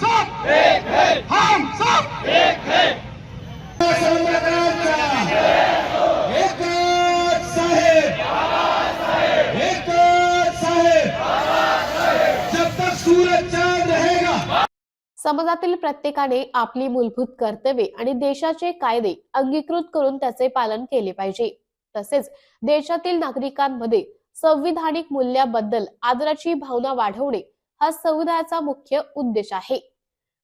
सब एक है। हम सब एक है। एकच साहेब। एकच साहेब। जब तक सूरज चांद रहेगा। समाजातील प्रत्येकाने आपली मूलभूत कर्तव्ये आणि देशाचे कायदे अंगीकृत करून त्याचे पालन केले पाहिजे. तसेच देशातील नागरिकांमध्ये संविधानिक मूल्याबद्दल आदराची भावना वाढवणे हा संविधानाचा मुख्य उद्देश आहे.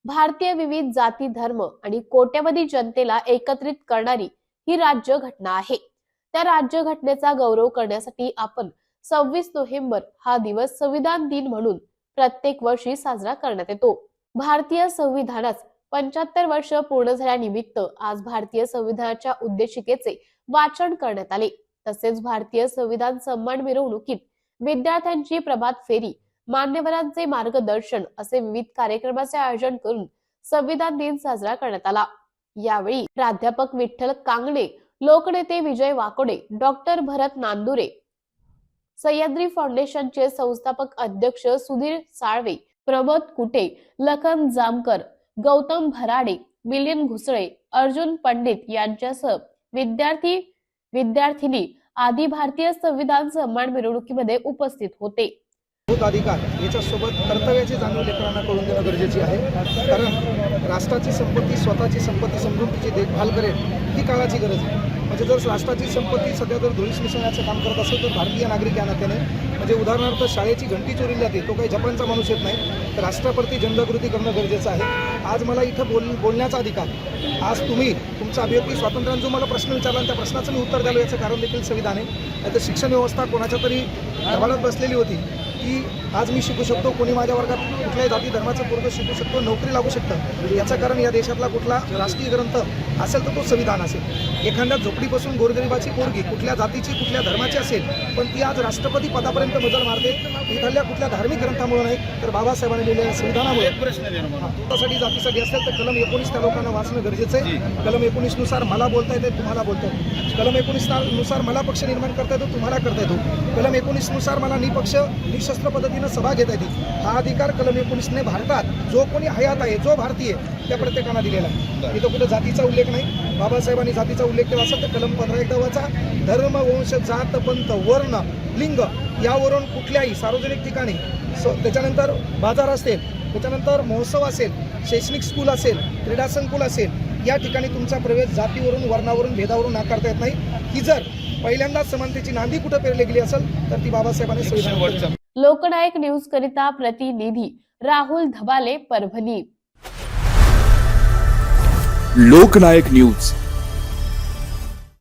भारतीय विविध जाती धर्म आणि कोट्यवधी जनतेला एकत्रित करणारी ही राज्य घटना आहे. त्या राज्य घटनेचा गौरव करण्यासाठी आपण सव्वीस नोव्हेंबर हा दिवस संविधान दिन म्हणून प्रत्येक वर्षी साजरा करण्यात येतो. भारतीय संविधानास पंच्याहत्तर वर्ष पूर्ण झाल्यानिमित्त आज भारतीय संविधानाच्या उद्देशिकेचे वाचन करण्यात आले. तसेच भारतीय संविधान सन्मान मिरवणुकीत विद्यार्थ्यांची प्रभात फेरी मान्यवरांचे मार्गदर्शन असे विविध कार्यक्रमाचे आयोजन करून संविधान दिन साजरा करण्यात आला. यावेळी प्राध्यापक विठ्ठल कांगणे लोकनेते विजय वाकोडे डॉक्टर भरत नांदुरे सह्याद्री फाउंडेशनचे संस्थापक अध्यक्ष सुधीर साळवे प्रमोद कुटे लखन जामकर गौतम भराडे मिलिंद घुसळे अर्जुन पंडित यांच्यासह विद्यार्थी विद्यार्थिनी आदी भारतीय संविधान सन्मान मिरवणुकीमध्ये उपस्थित होते. मूलभूत अधिकार याच्यासोबत कर्तव्याची जाणीव लेकरांना करून देणं गरजेची आहे. कारण राष्ट्राची संपत्ती स्वतःची संपत्ती समजून तिची देखभाल करेल ही काळाची गरज आहे. म्हणजे जर राष्ट्राची संपत्ती सध्या जर धुळीस मिसळण्याचं काम करत असेल तर भारतीय नागरिक या नात्याने म्हणजे उदाहरणार्थ शाळेची घंटी चोरी जाते तो काही जपानचा माणूस येत नाही तर राष्ट्राप्रती जनजागृती करणं गरजेचं आहे. आज मला इथं बोल बोलण्याचा अधिकार. आज तुम्ही तुमचा अभिव्यक्ती स्वातंत्र्यानं जो मला प्रश्न विचारला त्या प्रश्नाचं मी उत्तर द्यालो याचं कारण देखील संविधान आहे. नाहीतर शिक्षण व्यवस्था कोणाच्या तरी दबाणात बसलेली होती. की आज मी शिकू शकतो कोणी माझ्या वर्गात कुठल्याही जाती धर्माचं पूर्व शिकू शकतो नोकरी लागू शकतं. याचं कारण या देशातला कुठला राष्ट्रीय ग्रंथ असेल तर तो संविधान असेल. एखाद्या झोपडीपासून गोरगरिबाची पोरगी कुठल्या जातीची कुठल्या धर्माची असेल पण ती आज राष्ट्रपती पदापर्यंत मजल मारते इथल्या कुठल्या धार्मिक ग्रंथामुळे नाही तर बाबासाहेबांनी लिहिलेल्या संविधानामुळे. स्वतःसाठी जातीसाठी असेल तर कलम एकोणीस त्या लोकांना वाचणं गरजेचं आहे. कलम एकोणीसनुसार मला बोलता येते तुम्हाला बोलता येते कलम एकोणीसनुसार मला पक्ष निर्माण करता येतो तुम्हाला करता येतो. कलम एकोणीसनुसार मला निपक्ष निशस्त्र पद्धतीनं सभा घेता येते हा अधिकार कलम एकोणीसने भारतात जो कोणी हयात आहे जो भारतीय त्या प्रत्येकानं दिलेला आहे. इथं कुठं जातीचा उल्लेख नाही. बाबासाहेबांनी जातीचा उल्लेख केला असेल तर कलम पंधरा एकदा वाचा. धर्म वंश जात पंथ वर्ण लिंग यावरून कुठल्याही सार्वजनिक ठिकाणी स त्याच्यानंतर बाजार असेल त्याच्यानंतर महोत्सव असेल शैक्षणिक स्कूल असेल क्रीडा संकुल असेल या ठिकाणी तुमचा प्रवेश जातीवरून वर्णावरून भेदावरून नाकारता येत नाही. ही जर पहिल्यांदाच समानतेची नांदी कुठं पेरली गेली असेल तर ती बाबासाहेबांनी लोकनायक न्यूज करिता प्रतिनिधी राहुल धबाले परभणी. लोकनायक न्यूज.